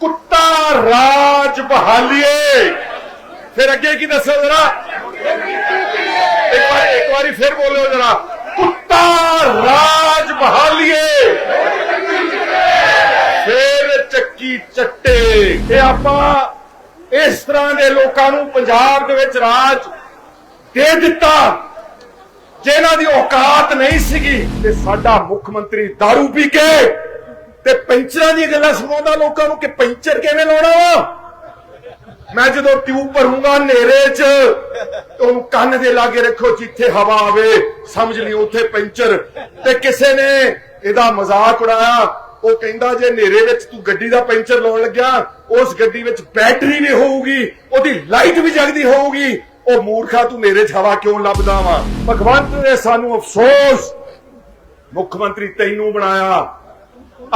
ਕੁੱਤਾ ਰਾਜ ਬਹਾਲੀਏ। ਫਿਰ ਅੱਗੇ ਕੀ ਦੱਸੋ ਜਰਾ? ਇੱਕ ਵਾਰ ਇੱਕ ਵਾਰੀ ਫਿਰ ਬੋਲੋ ਜਰਾ। ਕੁੱਤਾ ਰਾਜ ਬਹਾਲੀਏ। ਫਿਰ ਚੱਕੀ ਚੱਟੇ। ਇਹ ਆਪਾਂ ਇਸ ਤਰ੍ਹਾਂ ਦੇ ਲੋਕਾਂ ਨੂੰ ਪੰਜਾਬ ਦੇ ਵਿੱਚ ਰਾਜ ਦੇ ਦਿੱਤਾ ਜਿਨ੍ਹਾਂ ਦੀ ਔਕਾਤ ਨਹੀਂ ਸੀਗੀ, ਤੇ ਸਾਡਾ ਮੁੱਖ ਮੰਤਰੀ दारू ਪੀ ਕੇ ਤੇ ਪੈਂਚਰਾਂ ਦੀਆਂ ਗੱਲਾਂ ਸੁਣਾਉਂਦਾ ਲੋਕਾਂ ਨੂੰ ਕਿ ਪੈਂਚਰ ਕਿਵੇਂ ਲਾਉਣਾ ਵਾ? ਮੈਂ ਜਦੋਂ ਟਿਊਬ ਭਰੂੰਗਾ ਹਨੇਰੇ 'ਚ ਉਹਨੂੰ ਕੰਨ ਦੇ ਲਾਗੇ ਰੱਖੋ ਜਿੱਥੇ ਹਵਾ ਆਵੇ, ਸਮਝ ਲਈ ਉੱਥੇ ਪੈਂਚਰ। ਤੇ ਕਿਸੇ ਨੇ ਇਹਦਾ ਮਜ਼ਾਕ ਉਡਾਇਆ, ਉਹ ਕਹਿੰਦਾ ਜੇ ਹਨੇਰੇ ਵਿੱਚ ਤੂੰ ਗੱਡੀ ਦਾ ਪੈਂਚਰ ਲਾਉਣ ਲੱਗਿਆ, ਉਸ ਗੱਡੀ ਵਿੱਚ ਬੈਟਰੀ ਵੀ ਹੋਊਗੀ, ਉਹਦੀ ਲਾਈਟ ਵੀ ਜਗਦੀ ਹੋਊਗੀ, ਉਹ ਮੂਰਖਾ ਤੂੰ ਨੇਰੇ 'ਚ ਹਵਾ ਕਿਉਂ ਲੱਭਦਾ ਵਾ? ਭਗਵੰਤ ਨੇ ਸਾਨੂੰ ਅਫਸੋਸ ਮੁੱਖ ਮੰਤਰੀ ਤੈਨੂੰ ਬਣਾਇਆ।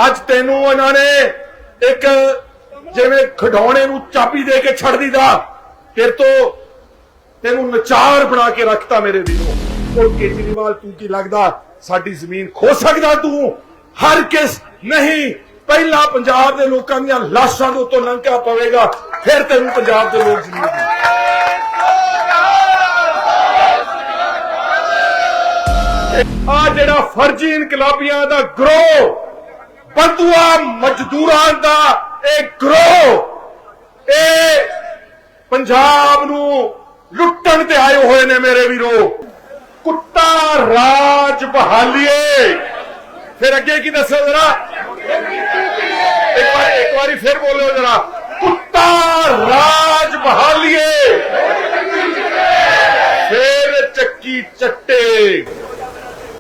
ਅੱਜ ਤੈਨੂੰ ਉਹਨਾਂ ਨੇ ਇੱਕ ਜਿਵੇਂ ਖਡੌਣੇ ਨੂੰ ਚਾਬੀ ਦੇ ਕੇ ਛੱਡ ਦੀਦਾ ਫਿਰ ਤੋਂ ਤੈਨੂੰ ਨਚਾਰ ਬਣਾ ਕੇ ਰੱਖਤਾ ਮੇਰੇ ਵੀਰੋ। ਉਹ ਕੇਜਰੀਵਾਲ, ਤੂੰ ਕੀ ਲੱਗਦਾ? ਸਾਡੀ ਜ਼ਮੀਨ ਖੋ ਸਕਦਾ ਤੂੰ? ਹਰ ਕਿਸ ਨਹੀਂ, ਪਹਿਲਾਂ ਪੰਜਾਬ ਦੇ ਲੋਕਾਂ ਦੀਆਂ ਲਾਸ਼ਾਂ ਦੇ ਉੱਤੋਂ ਲੰਘਿਆ ਪਵੇਗਾ, ਫਿਰ ਤੈਨੂੰ ਪੰਜਾਬ ਦੇ ਲੋਕ ਜ਼ਮੀਨ ਦੇਣਗੇ। ਆ ਜਿਹੜਾ ਫਰਜ਼ੀ ਇਨਕਲਾਬੀਆਂ ਦਾ ਗਰੋਹ ਬੰਦੂਆ ਮਜ਼ਦੂਰਾਂ ਦਾ ਇਹ ਗਰੋਹ, ਇਹ ਪੰਜਾਬ ਨੂੰ ਲੁੱਟਣ ਤੇ ਆਏ ਹੋਏ ਨੇ ਮੇਰੇ ਵੀਰੋ। ਕੁੱਤਾ ਰਾਜ ਬਹਾਲੀਏ। ਫਿਰ ਅੱਗੇ ਕੀ ਦੱਸੋ ਜਰਾ? ਇੱਕ ਵਾਰ, ਇੱਕ ਵਾਰੀ ਫਿਰ ਬੋਲਿਓ ਜਰਾ। ਕੁੱਤਾ ਰਾਜ ਬਹਾਲੀਏ। ਫਿਰ ਚੱਕੀ ਚੱਟੇ।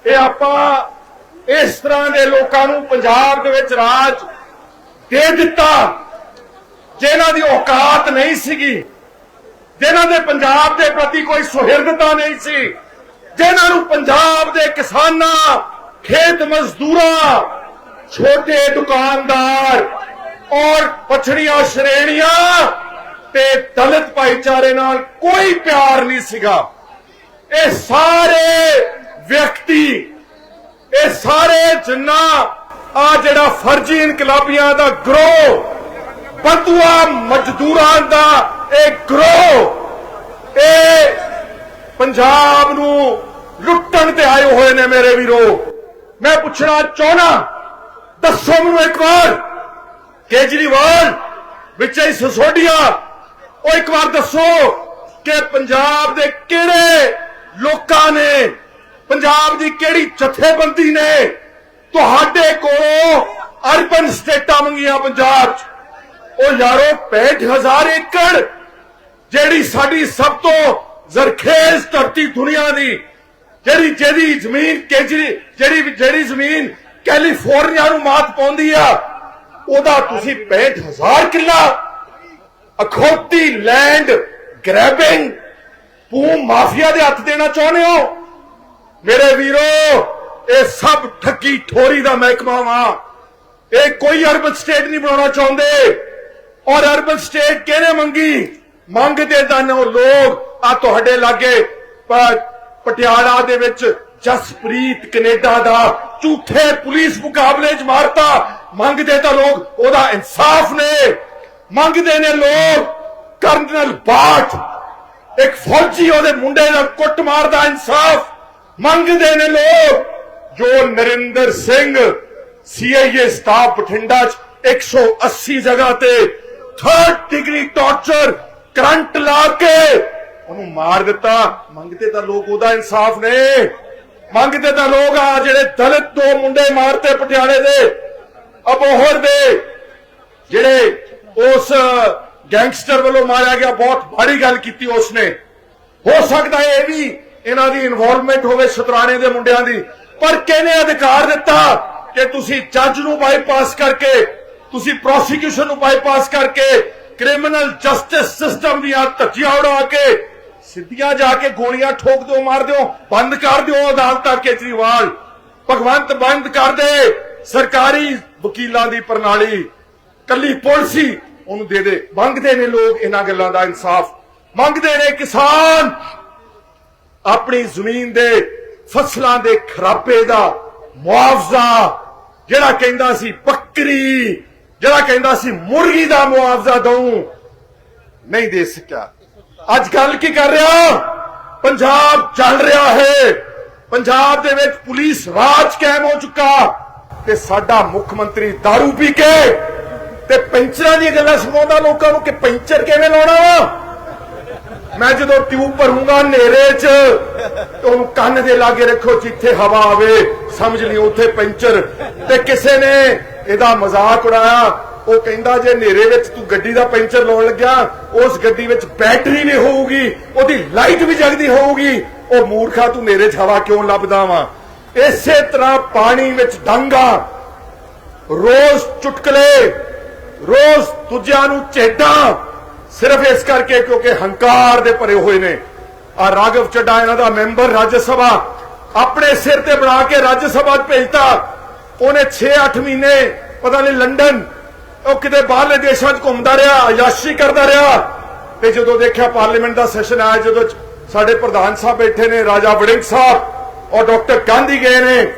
ਇਹ ਆਪਾਂ ਇਸ ਤਰ੍ਹਾਂ ਦੇ ਲੋਕਾਂ ਨੂੰ ਪੰਜਾਬ ਦੇ ਵਿੱਚ ਰਾਜ ਦੇ ਦਿੱਤਾ, ਜਿਨ੍ਹਾਂ ਦੀ ਔਕਾਤ ਨਹੀਂ ਸੀਗੀ, ਜਿਨ੍ਹਾਂ ਦੇ ਪੰਜਾਬ ਦੇ ਪ੍ਰਤੀ ਕੋਈ ਸੁਹਿਰਦਤਾ ਨਹੀਂ ਸੀ, ਜਿਨ੍ਹਾਂ ਨੂੰ ਪੰਜਾਬ ਦੇ ਕਿਸਾਨਾਂ, ਖੇਤ ਮਜ਼ਦੂਰਾਂ, ਛੋਟੇ ਦੁਕਾਨਦਾਰ ਔਰ ਪਛੜੀਆਂ ਸ਼੍ਰੇਣੀਆਂ ਤੇ ਦਲਿਤ ਭਾਈਚਾਰੇ ਨਾਲ ਕੋਈ ਪਿਆਰ ਨਹੀਂ ਸੀਗਾ। ਇਹ ਸਾਰੇ ਵਿਅਕਤੀ ਇਹ ਸਾਰੇ ਜਿੰਨਾ ਆ ਜਿਹੜਾ ਫਰਜ਼ੀ ਇਨਕਲਾਬੀਆਂ ਦਾ ਗਰੋਹ ਬੰਦੂਆ ਮਜ਼ਦੂਰਾਂ ਦਾ ਇਹ ਗਰੋਹ, ਇਹ ਪੰਜਾਬ ਨੂੰ ਲੁੱਟਣ ਤੇ ਆਏ ਹੋਏ ਨੇ ਮੇਰੇ ਵੀਰੋ। ਮੈਂ ਪੁੱਛਣਾ ਚਾਹਣਾ ਦੱਸੋ ਮੈਨੂੰ ਇੱਕ ਵਾਰ, ਕੇਜਰੀਵਾਲ ਵਿੱਚ ਹੀ ਸਸੋਡੀਆ, ਉਹ ਇੱਕ ਵਾਰ ਦੱਸੋ ਕਿ ਪੰਜਾਬ ਦੇ ਕਿਹੜੇ ਲੋਕਾਂ ਨੇ ਪੰਜਾਬ ਦੀ ਕਿਹੜੀ ਜਥੇਬੰਦੀ ਨੇ ਤੁਹਾਡੇ ਕੋਲੋਂ ਅਰਬਨ ਸਟੇਟਾਂ ਮੰਗੀਆਂ ਪੰਜਾਬ 'ਚ? ਉਹ ਯਾਰੋ 65000 ਏਕੜ, ਜਿਹੜੀ ਸਾਡੀ ਸਭ ਤੋਂ ਜ਼ਰਖੇਜ਼ ਧਰਤੀ ਦੁਨੀਆ ਦੀ, ਜਿਹੜੀ ਜਿਹੜੀ ਜ਼ਮੀਨ ਕੇਜਰੀ, ਜਿਹੜੀ ਜਿਹੜੀ ਜ਼ਮੀਨ ਕੈਲੀਫੋਰਨੀਆ ਨੂੰ ਮਾਤ ਪਾਉਂਦੀ ਆ, ਉਹਦਾ ਤੁਸੀਂ 65000 ਕਿੱਲਾ ਅਖੌਤੀ ਲੈਂਡ ਗ੍ਰੈਬਿੰਗ ਪੂ ਮਾਫੀਆ ਦੇ ਹੱਥ ਦੇਣਾ ਚਾਹੁੰਦੇ ਹੋ? ਮੇਰੇ ਵੀਰੋ, ਇਹ ਸਭ ਠੱਗੀ ਠੋਰੀ ਦਾ ਮਹਿਕਮਾ ਵਾ। ਇਹ ਕੋਈ ਅਰਬਨ ਸਟੇਟ ਨਹੀਂ ਬਣਾਉਣਾ ਚਾਹੁੰਦੇ। ਔਰ ਅਰਬਨ ਸਟੇਟ ਕਿਹਨੇ ਮੰਗੀ? ਮੰਗਦੇ ਤਾਂ ਉਹ ਲੋਕ ਆ ਤੁਹਾਡੇ ਲਾਗੇ ਪਟਿਆਲਾ ਦੇ ਵਿੱਚ ਜਸਪ੍ਰੀਤ ਕੈਨੇਡਾ ਦਾ ਝੂਠੇ ਪੁਲਿਸ ਮੁਕਾਬਲੇ 'ਚ ਮਾਰਤਾ। ਮੰਗਦੇ ਤਾਂ ਲੋਕ ਉਹਦਾ ਇਨਸਾਫ ਨੇ। ਮੰਗਦੇ ਨੇ ਲੋਕ ਕਰਨਲ ਬਾਠ। ਇੱਕ ਫੌਜੀ ਉਹਦੇ ਮੁੰਡੇ ਨਾਲ ਕੁੱਟ ਮਾਰਦਾ ਇਨਸਾਫ। ਮੰਗਦੇ ਨੇ ਲੋਕ। ਜੋ ਨਰਿੰਦਰ ਸਿੰਘ ਸੀਆਈਏ ਸਟਾਫ ਬਠਿੰਡਾ ਚ 180 ਜਗ੍ਹਾ ਤੇ 3rd ਡਿਗਰੀ ਟਾਰਚਰ ਕਰੰਟ ਲਾ ਕੇ ਉਹਨੂੰ ਮਾਰ ਦਿੱਤਾ। ਮੰਗਦੇ ਤਾਂ ਲੋਕ ਉਹਦਾ ਇਨਸਾਫ ਨੇ। ਮੰਗਦੇ ਤਾਂ ਲੋਕ ਆ ਜਿਹੜੇ ਦਲਿਤ ਦੋ ਮੁੰਡੇ ਮਾਰਤੇ ਪਟਿਆਲੇ ਦੇ, ਅਬੋਹਰ ਦੇ, ਜਿਹੜੇ ਉਸ ਗੈਂਗਸਟਰ ਵੱਲੋਂ ਮਾਰਿਆ ਗਿਆ, ਬਹੁਤ ਭਾਰੀ ਗੱਲ ਕੀਤੀ ਉਸਨੇ। ਹੋ ਸਕਦਾ ਇਹ ਵੀ ਇਹਨਾਂ ਦੀ ਇਨਵੋਲਵਮੈਂਟ ਹੋਵੇ ਸ਼ਤਰਾਣੇ ਦੇ ਮੁੰਡਿਆਂ ਦੀ। ਪਰ ਕਿਹਨੇ ਅਧਿਕਾਰ ਦਿੱਤਾ ਕਿ ਤੁਸੀਂ ਜੱਜ ਨੂੰ ਬਾਈਪਾਸ ਕਰਕੇ, ਤੁਸੀਂ ਪ੍ਰੋਸੀਕਿਊਸ਼ਨ ਨੂੰ ਬਾਈਪਾਸ ਕਰਕੇ ਕ੍ਰਿਮੀਨਲ ਜਸਟਿਸ ਸਿਸਟਮ ਦੀਆਂ ਧੱਜੀਆਂ ਉਡਾ ਕੇ, ਸਿੱਧੀਆਂ ਜਾ ਕੇ ਗੋਲੀਆਂ ਠੋਕ ਦਿਓ, ਮਾਰ ਦਿਓ, ਬੰਦ ਕਰ ਦਿਓ ਅਦਾਲਤਾਂ ਕੇਜਰੀਵਾਲ। ਭਗਵੰਤ ਬੰਦ ਕਰ ਦੇ, ਸਰਕਾਰੀ ਵਕੀਲਾਂ ਦੀ ਪ੍ਰਣਾਲੀ। ਕੱਲੀ ਪੁਲਿਸ ਉਹਨੂੰ ਦੇ ਦੇ। ਮੰਗਦੇ ਨੇ ਲੋਕ ਇਹਨਾਂ ਗੱਲਾਂ ਦਾ ਇਨਸਾਫ। ਮੰਗਦੇ ਨੇ ਕਿਸਾਨ। ਆਪਣੀ ਜ਼ਮੀਨ ਦੇ ਫਸਲਾਂ ਦੇ ਖਰਾਬੇ ਦਾ ਮੁਆਵਜ਼ਾ, ਜਿਹੜਾ ਕਹਿੰਦਾ ਸੀ ਬੱਕਰੀ, ਜਿਹੜਾ ਕਹਿੰਦਾ ਸੀ ਮੁਰਗੀ ਦਾ ਮੁਆਵਜ਼ਾ ਦਊ, ਨਹੀਂ ਦੇ ਸਕਿਆ। ਅੱਜ ਗੱਲ ਕੀ ਕਰ ਰਿਹਾ? ਪੰਜਾਬ ਚੱਲ ਰਿਹਾ ਹੈ। ਪੰਜਾਬ ਦੇ ਵਿੱਚ ਪੁਲਿਸ ਰਾਜ ਕਾਇਮ ਹੋ ਚੁੱਕਾ। ਤੇ ਸਾਡਾ ਮੁੱਖ ਮੰਤਰੀ दारू ਪੀ ਕੇ ਤੇ ਪੈਂਚਰਾਂ ਦੀਆਂ ਗੱਲਾਂ ਸੁਣਾਉਂਦਾ ਲੋਕਾਂ ਨੂੰ ਕਿ ਪੈਂਚਰ ਕਿਵੇਂ ਲਾਉਣਾ ਵਾ? ਮੈਂ ਜਦੋਂ ਟਿਊਬ ਭਰੂੰਗਾ ਹਨੇਰੇ 'ਚ ਉਹਨੂੰ ਕੰਨ ਦੇ ਲਾਗੇ ਰੱਖੋ ਜਿੱਥੇ ਹਵਾ ਆਵੇ। ਸਮਝ ਲਈ ਉੱਥੇ ਪੈਂਚਰ। ਤੇ ਕਿਸੇ ਨੇ ਇਹਦਾ ਮਜ਼ਾਕ ਉਡਾਇਆ। ਉਹ ਕਹਿੰਦਾ, ਜੇ ਹਨੇਰੇ ਵਿੱਚ ਤੂੰ ਗੱਡੀ ਦਾ ਪੈਂਚਰ ਲਾਉਣ ਲੱਗਿਆ, ਉਸ ਗੱਡੀ ਵਿੱਚ ਬੈਟਰੀ ਵੀ ਹੋਊਗੀ, ਉਹਦੀ ਲਾਈਟ ਵੀ ਜਗਦੀ ਹੋਊਗੀ। ਉਹ ਮੂਰਖਾ, ਤੂੰ ਹਨੇਰੇ 'ਚ ਹਵਾ ਕਿਉਂ ਲੱਭਦਾ ਵਾਂ? ਇਸੇ ਤਰ੍ਹਾਂ ਪਾਣੀ ਵਿੱਚ ਡਾਂਗਾ। ਰੋਜ਼ ਚੁਟਕਲੇ, ਰੋਜ਼ ਦੂਜਿਆਂ ਨੂੰ ਚੇਡਾਂ। ਸਿਰਫ ਇਸ ਕਰਕੇ ਕਿਉਂਕਿ ਹੰਕਾਰ ਦੇ ਭਰੇ ਹੋਏ ਨੇ। ਆ ਰਾਘਵ ਚੱਡਾ, ਇਹਨਾਂ ਦਾ ਮੈਂਬਰ ਰਾਜ ਸਭਾ, ਆਪਣੇ ਸਿਰ ਤੇ ਬਣਾ ਕੇ ਰਾਜ ਸਭਾ 'ਚ ਭੇਜਤਾ। ਉਹਨੇ 6-8 ਮਹੀਨੇ, ਪਤਾ ਨਹੀਂ ਲੰਡਨ, ਉਹ ਕਿਤੇ ਬਾਹਰਲੇ ਦੇਸ਼ਾਂ 'ਚ ਘੁੰਮਦਾ ਰਿਹਾ, ਅਯਾਸ਼ੀ ਕਰਦਾ ਰਿਹਾ। ਤੇ ਜਦੋਂ ਦੇਖਿਆ ਪਾਰਲੀਮੈਂਟ ਦਾ ਸੈਸ਼ਨ ਆਇਆ, ਜਦੋਂ ਸਾਡੇ ਪ੍ਰਧਾਨ ਸਾਹਿਬ ਬੈਠੇ ਨੇ, ਰਾਜਾ ਵੜਿੰਗ ਸਾਹਿਬ, ਔਰ ਡਾਕਟਰ ਗਾਂਧੀ ਗਏ ਨੇ।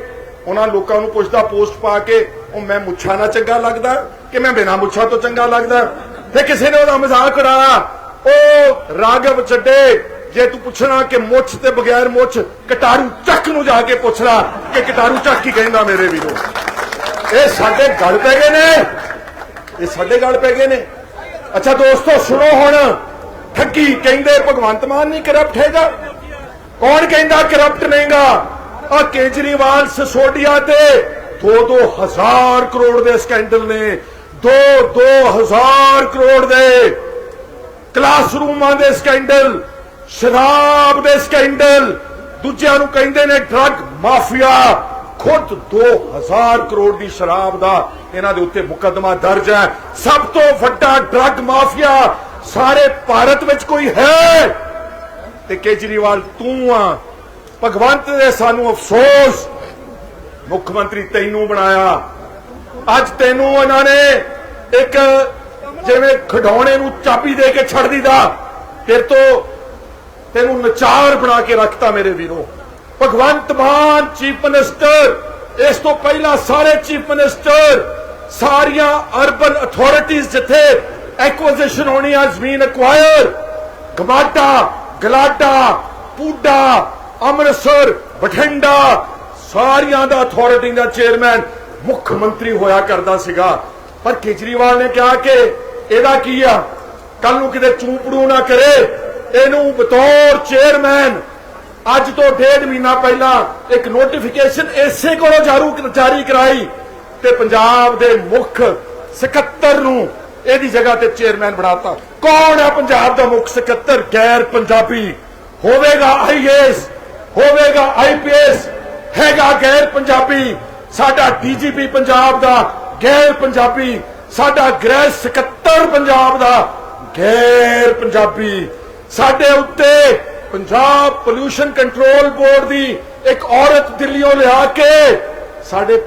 ਉਹਨਾਂ ਲੋਕਾਂ ਨੂੰ ਪੁੱਛਦਾ, ਪੋਸਟ ਪਾ ਕੇ, ਉਹ ਮੈਂ ਮੁੱਛਾਂ ਨਾਲ ਚੰਗਾ ਲੱਗਦਾ ਕਿ ਮੈਂ ਬਿਨਾਂ ਮੁੱਛਾਂ ਤੋਂ ਚੰਗਾ ਲੱਗਦਾ? ਤੇ ਕਿਸੇ ਨੇ ਉਹਦਾ ਮਜ਼ਾਕ ਉਡਾਇਆ। ਉਹ ਰਾਗਵ ਚੱਡੇ ਜੇ ਤੂੰ ਪੁੱਛਣਾ ਕਿ ਮੁੱਛ ਤੇ ਬਗੈਰ ਮੁੱਛ ਕਟਾਰੂ ਚੱਕ ਨੂੰ ਜਾ ਕੇ ਪੁੱਛਣਾ ਕਿ ਕਟਾਰੂ ਚੱਕ ਕੀ ਕਹਿੰਦਾ ਮੇਰੇ ਵੀਰੋ। ਇਹ ਸਾਡੇ ਗਲ ਪੈ ਗਏ ਨੇ। ਇਹ ਸਾਡੇ ਗਲ ਪੈ ਗਏ ਨੇ। ਅੱਛਾ ਦੋਸਤੋ, ਸੁਣੋ ਹੁਣ। ਠੱਗੀ ਕਹਿੰਦੇ ਭਗਵੰਤ ਮਾਨ ਨਹੀਂ ਕਰਪਟ ਹੈਗਾ। ਕੌਣ ਕਹਿੰਦਾ ਕਰਪਟ ਨਹੀਂਗਾ? ਆ ਕੇਜਰੀਵਾਲ ਸਸੋਡੀਆ ਤੇ 2-2 ਹਜ਼ਾਰ ਕਰੋੜ ਦੇ ਸਕੈਂਡਲ ਨੇ। 2-2 ਹਜ਼ਾਰ ਕਰੋੜ ਦੇ ਕਲਾਸਰੂਮਾਂ ਦੇ ਸਕੈਂਡਲ, ਸ਼ਰਾਬ ਦੇ ਸਕੈਂਡਲ, ਦੂਜਿਆਂ ਨੂੰ ਕਹਿੰਦੇ ਨੇ ਡਰੱਗ ਮਾਫੀਆ। ਖੁਦ 2000 ਕਰੋੜ ਦੀ ਸ਼ਰਾਬ ਦਾ ਇਹਨਾਂ ਦੇ ਉੱਤੇ ਮੁਕੱਦਮਾ ਦਰਜ ਹੈ। ਸਭ ਤੋਂ ਵੱਡਾ ਡਰੱਗ ਮਾਫੀਆ ਸਾਰੇ ਭਾਰਤ ਵਿੱਚ ਕੋਈ ਹੈ। ਤੇ ਕੇਜਰੀਵਾਲ, ਤੂੰ ਆ। ਭਗਵੰਤ ਦੇ ਸਾਨੂੰ ਅਫਸੋਸ। ਮੁੱਖ ਮੰਤਰੀ ਤੈਨੂੰ ਬਣਾਇਆ। ਅੱਜ ਤੈਨੂੰ ਉਹਨਾਂ ਨੇ ਇੱਕ ਜਿਵੇਂ ਖਿਡੌਣੇ ਨੂੰ ਚਾਬੀ ਦੇ ਕੇ ਛੱਡ ਦਿੱਤਾ, ਫਿਰ ਤੋਂ ਤੈਨੂੰ ਨਚਾਰ ਬਣਾ ਕੇ ਰੱਖਤਾ ਮੇਰੇ ਵੀਰੋ। ਭਗਵੰਤ ਮਾਨ ਚੀਫ ਮਿਨਿਸਟਰ, ਇਸ ਤੋਂ ਪਹਿਲਾਂ ਸਾਰੇ ਚੀਫ ਮਿਨਿਸਟਰ, ਸਾਰੀਆਂ ਅਰਬਨ ਅਥਾਰਟੀਆਂ ਜਿੱਥੇ ਐਕੁਜੀਸ਼ਨ ਹੋਣੀ ਆ ਜ਼ਮੀਨ ਅਕਵਾਇਰ ਗਮਾਡਾ ਗਲਾਟਾ ਪੂਡਾ, ਅੰਮ੍ਰਿਤਸਰ, ਬਠਿੰਡਾ, ਸਾਰੀਆਂ ਦਾ ਅਥਾਰਟੀ ਦਾ ਚੇਅਰਮੈਨ ਮੁੱਖ ਮੰਤਰੀ ਹੋਇਆ ਕਰਦਾ ਸੀਗਾ। ਪਰ ਕੇਜਰੀਵਾਲ ਨੇ ਕਿਹਾ ਕਿ ਇਹਦਾ ਕੀ ਆ? ਕੱਲ ਨੂੰ ਕਿਤੇ ਚੂਪੜੂ ਨਾ ਕਰੇ। ਇਹਨੂੰ ਬਤੌਰ ਚੇਅਰਮੈਨ ਅੱਜ ਤੋਂ ਡੇਢ ਮਹੀਨਾ ਪਹਿਲਾਂ ਇੱਕ ਨੋਟੀਫਿਕੇਸ਼ਨ ਇਸੇ ਕੋਲੋਂ ਜਾਰੂ ਜਾਰੀ ਕਰਾਈ ਤੇ ਪੰਜਾਬ ਦੇ ਮੁੱਖ ਸਕੱਤਰ ਨੂੰ ਇਹਦੀ ਜਗ੍ਹਾ ਤੇ ਚੇਅਰਮੈਨ ਬਣਾਤਾ। ਕੌਣ ਹੈ ਪੰਜਾਬ ਦਾ ਮੁੱਖ ਸਕੱਤਰ? ਗੈਰ ਪੰਜਾਬੀ। ਹੋਵੇਗਾ ਆਈਏਐਸ ਹੋਵੇਗਾ ਆਈਪੀਐਸ ਹੈਗਾ ਗੈਰ ਪੰਜਾਬੀ। ਸਾਡਾ ਡੀਜੀਪੀ ਪੰਜਾਬ ਦਾ ਗੈਰ ਪੰਜਾਬੀ, ਸਾਡਾ ਗ੍ਰਹਿ ਸਕੱਤਰ ਪੰਜਾਬ ਦਾ ਗੈਰ ਪੰਜਾਬੀ। ਸਾਡੇ ਉੱਤੇ ਪੰਜਾਬ ਪੋਲੂਸ਼ਨ ਕੰਟਰੋਲ ਬੋਰਡ ਦੀ ਇੱਕ ਔਰਤ ਦਿੱਲੀੋਂ ਲਿਆ ਕੇ ਸਾਡੇ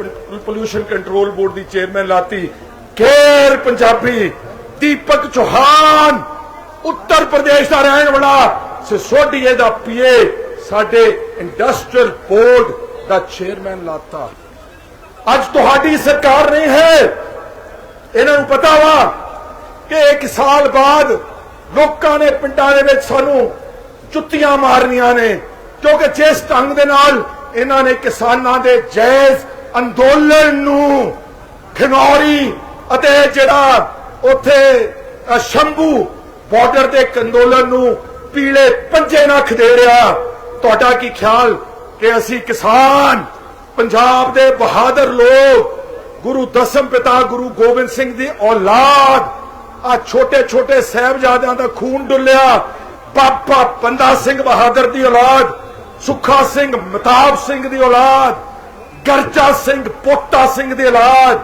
ਪੋਲੂਸ਼ਨ ਕੰਟਰੋਲ ਬੋਰਡ ਦੀ ਚੇਅਰਮੈਨ ਲਾਤੀ ਗੈਰ ਪੰਜਾਬੀ। ਦੀਪਕ ਚੌਹਾਨ, ਉੱਤਰ ਪ੍ਰਦੇਸ਼ ਦਾ ਰਹਿਣ ਵਾਲਾ ਸਿਸੋਡੀਏ ਦਾ ਪੀਏ ਸਾਡੇ ਇੰਡਸਟਰੀਅਲ ਬੋਰਡ ਦਾ ਚੇਅਰਮੈਨ ਲਾਤਾ। ਅੱਜ ਤੁਹਾਡੀ ਸਰਕਾਰ ਨਹੀਂ ਹੈ। ਇਹਨਾਂ ਨੂੰ ਪਤਾ ਵਾ ਕਿ ਇੱਕ ਸਾਲ ਬਾਅਦ ਲੋਕਾਂ ਨੇ ਪਿੰਡਾਂ ਦੇ ਵਿੱਚ ਸਾਨੂੰ ਜੁੱਤੀਆਂ ਮਾਰਨੀਆਂ ਨੇ, ਕਿਉਂਕਿ ਜਿਸ ਢੰਗ ਦੇ ਨਾਲ ਇਹਨਾਂ ਨੇ ਕਿਸਾਨਾਂ ਦੇ ਜੈਜ਼ ਅੰਦੋਲਨ ਨੂੰ ਖਨੌਰੀ ਅਤੇ ਜਿਹੜਾ ਉੱਥੇ ਸ਼ੰਭੂ ਬਾਰਡਰ ਦੇ ਅੰਦੋਲਨ ਨੂੰ ਪੀਲੇ ਪੰਜੇ ਨਾਲ ਖਦੇੜਿਆ। ਤੁਹਾਡਾ ਕੀ ਖਿਆਲ ਕਿ ਅਸੀਂ ਕਿਸਾਨ ਪੰਜਾਬ ਦੇ ਬਹਾਦਰ ਲੋਕ, ਗੁਰੂ ਦਸਮ ਪਿਤਾ ਗੁਰੂ ਗੋਬਿੰਦ ਸਿੰਘ ਦੀ ਔਲਾਦ ਆ ਛੋਟੇ ਛੋਟੇ ਸਹਿਬਜ਼ਾਦਿਆਂ ਦਾ ਖੂਨ ਡੁੱਲਿਆ, ਬਾਬਾ ਬੰਦਾ ਸਿੰਘ ਬਹਾਦਰ ਦੀ ਔਲਾਦ, ਸੁੱਖਾ ਸਿੰਘ ਮਤਾਬ ਸਿੰਘ ਦੀ ਔਲਾਦ, ਗਰਜਾ ਸਿੰਘ ਪੋਟਾ ਸਿੰਘ ਦੀ ਔਲਾਦ,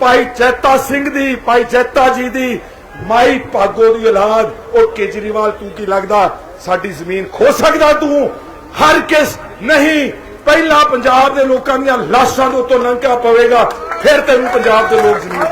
ਭਾਈ ਚੈਤਾ ਸਿੰਘ ਦੀ, ਭਾਈ ਜੈਤਾ ਜੀ ਦੀ, ਮਾਈ ਭਾਗੋ ਦੀ ਔਲਾਦ, ਉਹ ਕੇਜਰੀਵਾਲ ਤੂੰ ਕੀ ਲੱਗਦਾ? ਸਾਡੀ ਜ਼ਮੀਨ ਖੋ ਸਕਦਾ ਤੂੰ? ਹਰ ਕਿਸ ਨਹੀਂ ਪਹਿਲਾਂ ਪੰਜਾਬ ਦੇ ਲੋਕਾਂ ਦੀਆਂ ਲਾਸ਼ਾਂ ਦੇ ਉੱਤੋਂ ਲੰਘਿਆ ਪਵੇਗਾ, ਫਿਰ ਤੈਨੂੰ ਪੰਜਾਬ ਦੇ ਲੋਕ ਜ਼ਮੀਨ